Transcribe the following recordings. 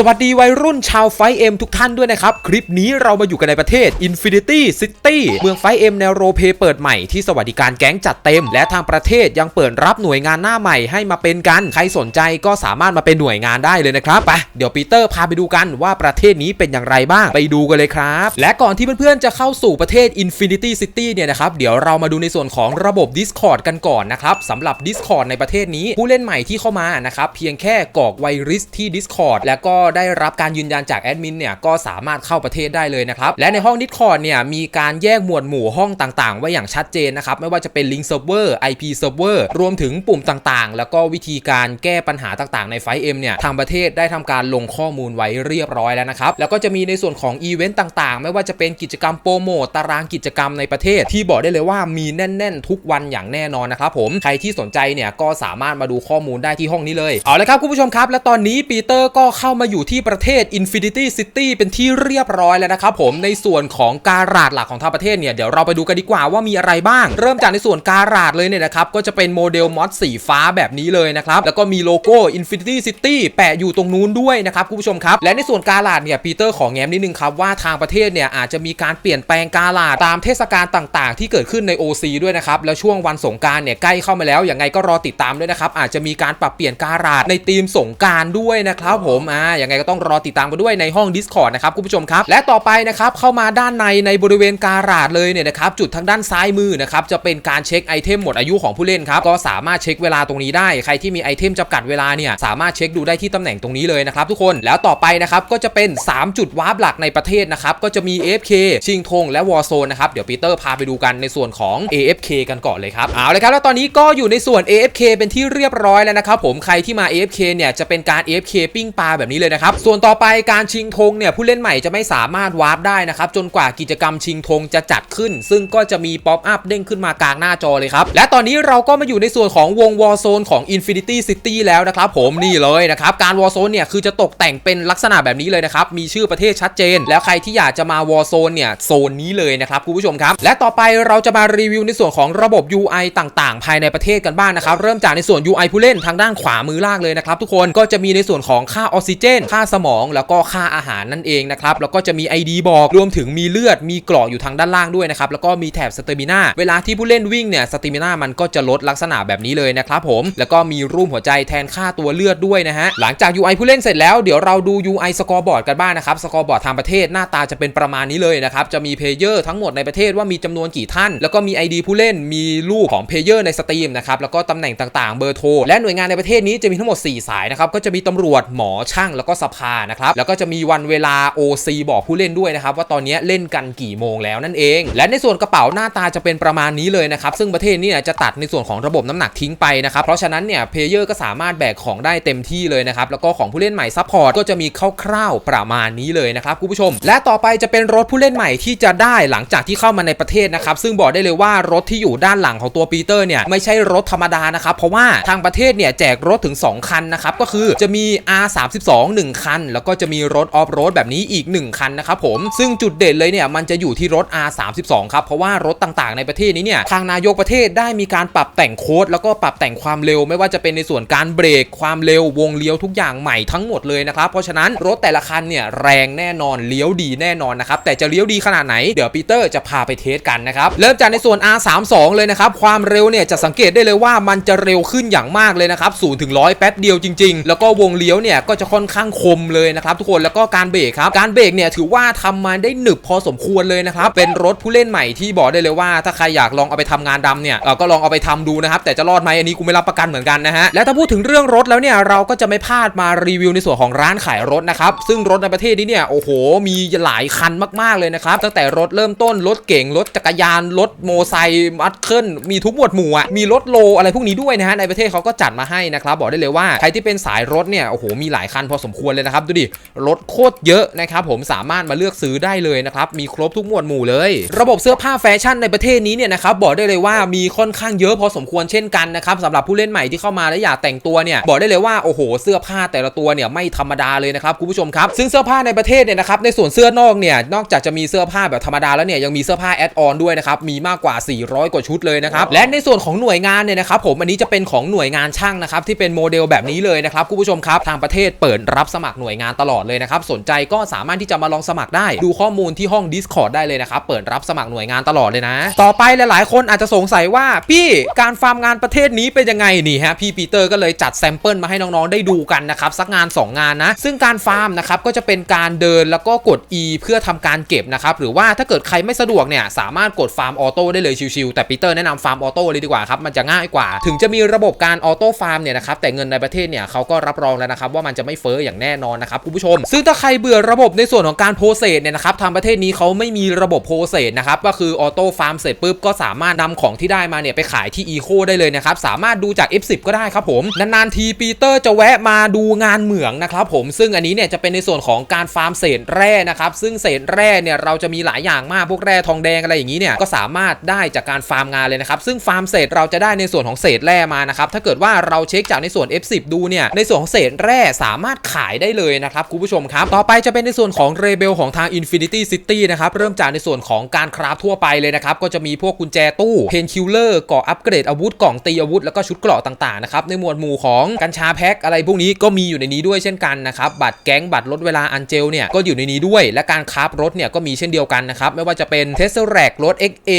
สวัสดีวัยรุ่นชาวไฟเอ็มทุกท่านด้วยนะครับ คลิปนี้เรามาอยู่กันในประเทศ Infinity City เมืองไฟเอ็มแนวโรเพเปิดใหม่ที่สวัสดิการแก๊งจัดเต็ม และทางประเทศยังเปิดรับหน่วยงานหน้าใหม่ให้มาเป็นกัน ใครสนใจก็สามารถมาเป็นหน่วยงานได้เลยนะครับไปเดี๋ยวปีเตอร์พาไปดูกันว่าประเทศนี้เป็นอย่างไรบ้างไปดูกันเลยครับ และก่อนที่เพื่อนๆจะเข้าสู่ประเทศ Infinity City เนี่ยนะครับเดี๋ยวเรามาดูในส่วนของระบบ Discord กันก่อนนะครับสำหรับ Discord ในประเทศนี้ผู้เล่นใหม่ที่เข้ามานะครับเพียงแค่กรอกไวรัสที่ Discord แล้วก็ได้รับการยืนยันจากแอดมินเนี่ยก็สามารถเข้าประเทศได้เลยนะครับ และในห้อง Discord เนี่ยมีการแยกหมวดหมู่ห้องต่างๆ ไว้อย่างชัดเจนนะครับ ไม่ว่าจะเป็น Link Server IP Server รวมถึงปุ่มต่างๆ แล้วก็วิธีการแก้ปัญหาต่างๆ ในไฟเอ็มเนี่ยทางประเทศได้ทำการลงข้อมูลไว้เรียบร้อยแล้วนะครับ แล้วก็จะมีในส่วนของอีเวนต์ต่างๆ ไม่ว่าจะเป็นกิจกรรมโปรโมตตารางกิจกรรมในประเทศ ที่บอกได้เลยว่ามีแน่น ๆ ทุกวันอย่างแน่นอนนะครับผมใครที่สนใจเนี่ยก็สามารถมาดูข้อมูลได้ที่ห้องนี้เลยเอาละครับคุณผู้ชมครับ และตอนนี้ปีเตอร์ก็เข้ามาอยูู่่ที่ประเทศ Infinity City เป็นที่เรียบร้อยแล้วนะครับผมในส่วนของการาดหลักของทางประเทศเนี่ยเดี๋ยวเราไปดูกันดีกว่าว่ามีอะไรบ้าง เริ่มจากในส่วนการาดเลยเนี่ยนะครับก็จะเป็นโมเดลมอสสีฟ้าแบบนี้เลยนะครับแล้วก็มีโลโก้ Infinity City แปะอยู่ตรงนู้นด้วยนะครับคุณผู้ชมครับ และในส่วนการาดเนี่ยปีเตอร์ของแง้มนิดนึงครับว่าทางประเทศเนี่ยอาจจะมีการเปลี่ยนแปลงการาดตามเทศกาลต่าง ๆ ที่เกิดขึ้นใน OC ด้วยนะครับแล้วช่วงวันสงการเนี่ยใกล้เข้ามาแล้วอย่างไงก็รอติดตามด้วยนะครับอาจจะมีการปรับเปลี่ยนการาดในธีมสงการด้วยนะครับผมอ่าอย่างังไงก็ต้องรอติดตามกันด้วยในห้อง Discord นะครับคุณผู้ชมครับ และต่อไปนะครับเข้ามาด้านในในบริเวณการาดเลยเนี่ยนะครับจุดทางด้านซ้ายมือนะครับจะเป็นการเช็คไอเทมหมดอายุของผู้เล่นครับก็สามารถเช็คเวลาตรงนี้ได้ ใครที่มีไอเทมจำกัดเวลาเนี่ยสามารถเช็คดูได้ที่ตำแหน่งตรงนี้เลยนะครับทุกคนแล้วต่อไปนะครับก็จะเป็น 3 จุดวาร์ปหลักในประเทศนะครับก็จะมี AFK ชิงธงและวอร์โซนนะครับเดี๋ยวปีเตอร์พาไปดูกันในส่วนของ AFK กันก่อนเลยครับเอาเลยครับแล้วตอนนี้ก็อยู่ในส่วน AFK เป็นที่เรียบร้อยแล้วนะครับผมใครที่มา AFK เนี่ยจะเป็นการ AFK ปิ้งปลาแบบนี้เลยนะครับ ส่วนต่อไปการชิงธงเนี่ยผู้เล่นใหม่จะไม่สามารถวาร์ปได้นะครับจนกว่ากิจกรรมชิงธงจะจัดขึ้น ซึ่งก็จะมีป๊อปอัพเด้งขึ้นมากลางหน้าจอเลยครับ และตอนนี้เราก็มาอยู่ในส่วนของวงวอร์โซนของ Infinity City แล้วนะครับผมนี่เลยนะครับการวอร์โซนเนี่ยคือจะตกแต่งเป็นลักษณะแบบนี้เลยนะครับมีชื่อประเทศชัดเจน แล้วใครที่อยากจะมาวอร์โซนเนี่ยโซนนี้เลยนะครับคุณผู้ชมครับ และต่อไปเราจะมารีวิวในส่วนของระบบ UI ต่างๆ ภายในประเทศกันบ้างนะครับเริ่มจากในส่วน UI ผู้เล่นทางด้านขวามือล่างเลยนะครับทุกคนก็จะมีในส่วนของค่าออกซิเจนค่าสมองแล้วก็ค่าอาหารนั่นเองนะครับแล้วก็จะมี ID บอกรวมถึงมีเลือดมีกรอกอยู่ทางด้านล่างด้วยนะครับแล้วก็มีแถบสเตมินาเวลาที่ผู้เล่นวิ่งเนี่ยสเตมินามันก็จะลดลักษณะแบบนี้เลยนะครับผมแล้วก็มีรูปหัวใจแทนค่าตัวเลือดด้วยนะฮะหลังจาก UI ผู้เล่นเสร็จแล้วเดี๋ยวเราดู UI สกอร์บอร์ดกันบ้างนะครับสกอร์บอร์ดทางประเทศหน้าตาจะเป็นประมาณนี้เลยนะครับจะมีเพลเยอร์ทั้งหมดในประเทศว่ามีจำนวนกี่ท่าน แล้วก็มี ID ผู้เล่นมีรูปของเพลเยอร์ในสตรีมนะครับแล้วก็ตำแหน่งต่างๆ เบอร์โทรและหน่วยงานในประเทศนี้จะมีทั้งหมด 4 สายนะครับก็จะมีตำรวจหมอช่างแล้วก็สภานะครับแล้วก็จะมีวันเวลา OC บอกผู้เล่นด้วยนะครับว่าตอนนี้เล่นกันกี่โมงแล้วนั่นเอง และในส่วนกระเป๋าหน้าตาจะเป็นประมาณนี้เลยนะครับซึ่งประเทศนี้จะตัดในส่วนของระบบน้ำหนักทิ้งไปนะครับเพราะฉะนั้นเนี่ยเพลเยอร์ก็สามารถแบกของได้เต็มที่เลยนะครับแล้วก็ของผู้เล่นใหม่ซัพพอร์ตก็จะมีคร่าวๆประมาณนี้เลยนะครับคุณผู้ชม และต่อไปจะเป็นรถผู้เล่นใหม่ที่จะได้หลังจากที่เข้ามาในประเทศนะครับซึ่งบอกได้เลยว่ารถที่อยู่ด้านหลังของตัวปีเตอร์เนี่ยไม่ใช่รถธรรมดานะครับเพราะว่าทางประเทศเนี่ยแจกรถถึง 2 คันนะครับก็คือจะมี R32 1 คัน แล้วก็จะมีรถออฟโรดแบบนี้อีก 1 คันนะครับผม ซึ่งจุดเด่นเลยเนี่ยมันจะอยู่ที่รถ R32 ครับ เพราะว่ารถต่างๆ ในประเทศนี้เนี่ยทางนายกประเทศได้มีการปรับแต่งโค้ดแล้วก็ปรับแต่งความเร็ว ไม่ว่าจะเป็นในส่วนการเบรกความเร็ววงเลี้ยวทุกอย่างใหม่ทั้งหมดเลยนะครับเพราะฉะนั้นรถแต่ละคันเนี่ยแรงแน่นอนเลี้ยวดีแน่นอนนะครับแต่จะเลี้ยวดีขนาดไหนเดี๋ยวปีเตอร์จะพาไปเทสกันนะครับเริ่มจากในส่วน R32 เลยนะครับความเร็วเนี่ยจะสังเกตได้เลยว่ามันจะเร็วขึ้นอย่างมากเลยนะครับศูนย์ถึงร้อยแป๊บเดียวจริง ๆ แล้วก็วงเลี้ยวเนี่ยก็จะค่อนข้างคมเลยนะครับทุกคนแล้วก็การเบรกครับการเบรกเนี่ยถือว่าทำมาได้หนึบพอสมควรเลยนะครับเป็นรถผู้เล่นใหม่ที่บอกได้เลยว่า ถ้าใครอยากลองเอาไปทำงานดำเนี่ยเราก็ลองเอาไปทำดูนะครับแต่จะรอดไหมอันนี้กูไม่รับประกันเหมือนกันนะฮะและถ้าพูดถึงเรื่องรถแล้วเนี่ยเราก็จะไม่พลาดมารีวิวในส่วนของร้านขายรถนะครับซึ่งรถในประเทศนี้เนี่ยโอ้โห มีหลายคันมากๆเลยนะครับตั้งแต่รถเริ่มต้นรถเก๋งรถจักรยานรถโมไซค์มัดเคิลมีทุกหมวดหมู่อะมีรถโลอะไรพวกนี้ด้วยนะฮะในประเทศเขาก็จัดมาให้นะครับบอกได้เลยว่าใครที่เป็นสายรถเนี่ยโอ้โหมีหลายคันพอสมควรเลยนะครับ ดูดิรถโคตรเยอะนะครับผมสามารถมาเลือกซื้อได้เลยนะครับมีครบทุกหมวดหมู่เลย ระบบเสื้อผ้าแฟชั่นในประเทศนี้เนี่ยนะครับบอกได้เลยว่ามีค่อนข้างเยอะพอสมควรเช่นกันนะครับสำหรับผู้เล่นใหม่ที่เข้ามาและอยากแต่งตัวเนี่ยบอกได้เลยว่าโอ้โห เสื้อผ้าแต่ละตัวเนี่ยไม่ธรรมดาเลยนะครับคุณผู้ชมครับซึ่งเสื้อผ้าในประเทศเนี่ยนะครับในส่วนเสื้อนอกเนี่ยนอกจากจะมีเสื้อผ้าแบบธรรมดาแล้วเนี่ยยังมีเสื้อผ้าแอดออนด้วยนะครับมีมากกว่า 400 กว่าชุดเลยนะครับและในส่วนของหน่วยงานเนี่ยนะครับผมอันนี้จะเป็นของหน่วยงานช่างนะครับที่เป็นโมเดลแบบนี้เลยนะครับคุณผู้ชมครับทางประเทศเปิดรับรับสมัครหน่วยงานตลอดเลยนะครับ สนใจก็สามารถที่จะมาลองสมัครได้ ดูข้อมูลที่ห้อง Discord ได้เลยนะครับ เปิดรับสมัครหน่วยงานตลอดเลยนะ ต่อไปหลาย ๆ คนอาจจะสงสัยว่าพี่การฟาร์มงานประเทศนี้เป็นยังไงนี่ฮะพี่ปีเตอร์ก็เลยจัดแซมเปิลมาให้น้อง ๆ ได้ดูกันนะครับสักงาน 2 งานนะ ซึ่งการฟาร์มนะครับก็จะเป็นการเดินแล้วก็กด E เพื่อทำการเก็บนะครับหรือว่าถ้าเกิดใครไม่สะดวกเนี่ยสามารถกดฟาร์มออโต้ได้เลยชิวๆแต่ปีเตอร์แนะนำฟาร์มออโต้เลยดีกว่าครับมันจะง่ายกว่า ถึงจะมีระบบการออโต้ฟาร์มเนี่ยนะครับแต่เงินในประเทศเนี่ยเขาก็รับรองแล้วนะครับว่ามันจะไม่เฟ้ออย่างแน่นอนนะครับคุณผู้ชม ซึ่งถ้าใครเบื่อระบบในส่วนของการโพสเซสเนี่ยนะครับทางประเทศนี้เขาไม่มีระบบโพสเซสนะครับก็คือออโต้ฟาร์มเสร็จปุ๊บก็สามารถนำของที่ได้มาเนี่ยไปขายที่อีโคได้เลยนะครับสามารถดูจาก F10 ก็ได้ครับผมนานๆทีปีเตอร์จะแวะมาดูงานเหมืองนะครับผมซึ่งอันนี้เนี่ยจะเป็นในส่วนของการฟาร์มเศษแร่นะครับซึ่งเศษแร่เนี่ยเราจะมีหลายอย่างมากพวกแร่ทองแดงอะไรอย่างนี้เนี่ยก็สามารถได้จากการฟาร์มงานเลยนะครับซึ่งฟาร์มเศษเราจะได้ในส่วนของเศษแร่มานะครับถ้าเกิดว่าเราเช็คจากในส่วน F10 ดูเนี่ยในส่วนของเศษแร่สามารถขายได้เลยนะครับคุณผู้ชมครับ ต่อไปจะเป็นในส่วนของเรเบลของทาง Infinity City นะครับ เริ่มจากในส่วนของการคราฟทั่วไปเลยนะครับ ก็จะมีพวกกุญแจตู้เพนคิลเลอร์กาะอัปเกรดอาวุธกล่องตีอาวุธ แล้วก็ชุดเกราะต่างๆนะครับในหมวดหมู่ของกัญชาแพ็คอะไรพวกนี้ก็มีอยู่ในนี้ด้วยเช่นกันนะครับบัตรแก๊งบัตรลดเวลาอันเจลเนี่ยก็อยู่ในนี้ด้วย และการคราฟรถเนี่ยก็มีเช่นเดียวกันนะครับไม่ว่าจะเป็นเทสเซอร์แรกรถ XA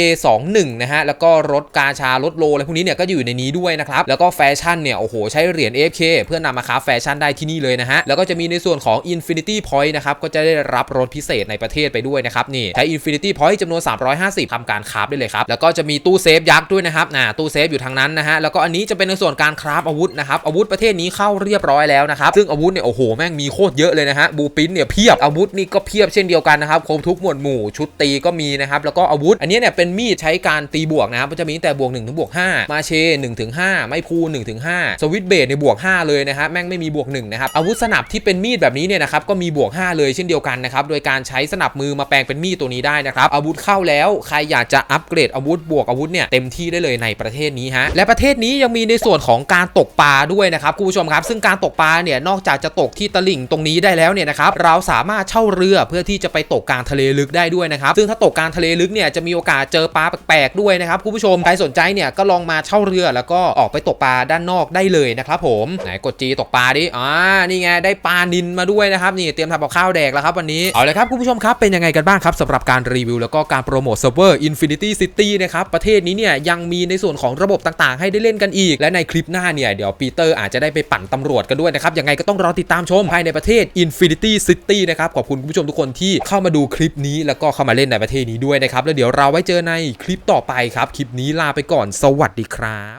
21นะฮะแล้วก็รถกาชารถโลอะไรพวกนี้เนี่ยก็อยู่ในนี้ด้วยนะครับแล้วก็แฟชั่นเนี่ยโอ้โหใช้เหรียญ AFK เพื่อนำมาคราฟแฟชั่นได้ที่นี่เลยนะฮะแล้วก็จะมีในส่วนของ Infinity Point นะครับก็จะได้รับรถพิเศษในประเทศไปด้วยนะครับนี่ใช้ Infinity Point จำนวน 350ทำการคราฟได้เลยครับแล้วก็จะมีตู้เซฟยักษ์ด้วยนะครับน่ะตู้เซฟอยู่ทางนั้นนะฮะแล้วก็อันนี้จะเป็นในส่วนการคราฟอาวุธนะครับอาวุธประเทศนี้เข้าเรียบร้อยแล้วนะครับซึ่งอาวุธเนี่ยโอ้โหแม่งมีโคตรเยอะเลยนะฮะบูปินเนี่ยเพียบอาวุธนี่ก็เพียบเช่นเดียวกันนะครับครบทุกหมวดหมู่ชุดตีก็มีนะครับแล้วก็อาวุธ อันนี้เนี่ยเป็นมีดใช้การตีบวกนะครับมันจะมีแต่บวก1ถึงบวก5มาเช1ถึง5ไม้พู1ถึง5สวิตเบดในบวก 5 เลยนะฮะแม่งไม่มีบวก1นะครับอาวุธสนับที่เป็นมีดแบบนี้เนี่ยนะครับก็มีบวก 5 เลยเช่นเดียวกันนะครับโดยการใช้สนับมือมาแปลงเป็นมีดตัวนี้ได้นะครับอาวุธเข้าแล้วใครอยากจะอัปเกรดอาวุธบวกอาวุธเนี่ยเต็มที่ได้เลยในประเทศนี้ฮะและประเทศนี้ยังมีในส่วนของการตกปลาด้วยนะครับคุณผู้ชมครับ ซึ่งการตกปลาเนี่ยนอกจากจะตกที่ตลิ่งตรงนี้ได้แล้วเนี่ยนะครับเราสามารถเช่าเรือเพื่อที่จะไปตกกลางทะเลลึกได้ด้วยนะครับซึ่งถ้าตกกลางทะเลลึกเนี่ยจะมีโอกาสเจอปลาแปลกๆด้วยนะครับคุณผู้ชมใครสนใจเนี่ยก็ลองมาเช่าเรือแล้วก็ออกไปตกปลาด้านนอกได้เลยนะครับผมไหนกดจีตกปลาดิอ่านี่ไงได้ปลานินมาด้วยนะครับนี่เตรียมทำกับข้าวแดกแล้วครับวันนี้เอาเลยครับคุณผู้ชมครับเป็นยังไงกันบ้างครับสำหรับการรีวิวแล้วก็การโปรโมทเซิร์ฟเวอร์ Infinity City นะครับประเทศนี้เนี่ยยังมีในส่วนของระบบต่างๆ ให้ได้เล่นกันอีก และในคลิปหน้าเนี่ยเดี๋ยวปีเตอร์อาจจะได้ไปปั่นตำรวจกันด้วยนะครับยังไงก็ต้องรอติดตามชมภายในประเทศ Infinity City นะครับขอบคุณคุณผู้ชมทุกคนที่เข้ามาดูคลิปนี้แล้วก็เข้ามาเล่นในประเทศนี้ด้วยนะครับแล้วเดี๋ยวเราไว้เจอในคลิปต่อไปครับคลิปนี้ลาไปก่อนสวัสดีครับ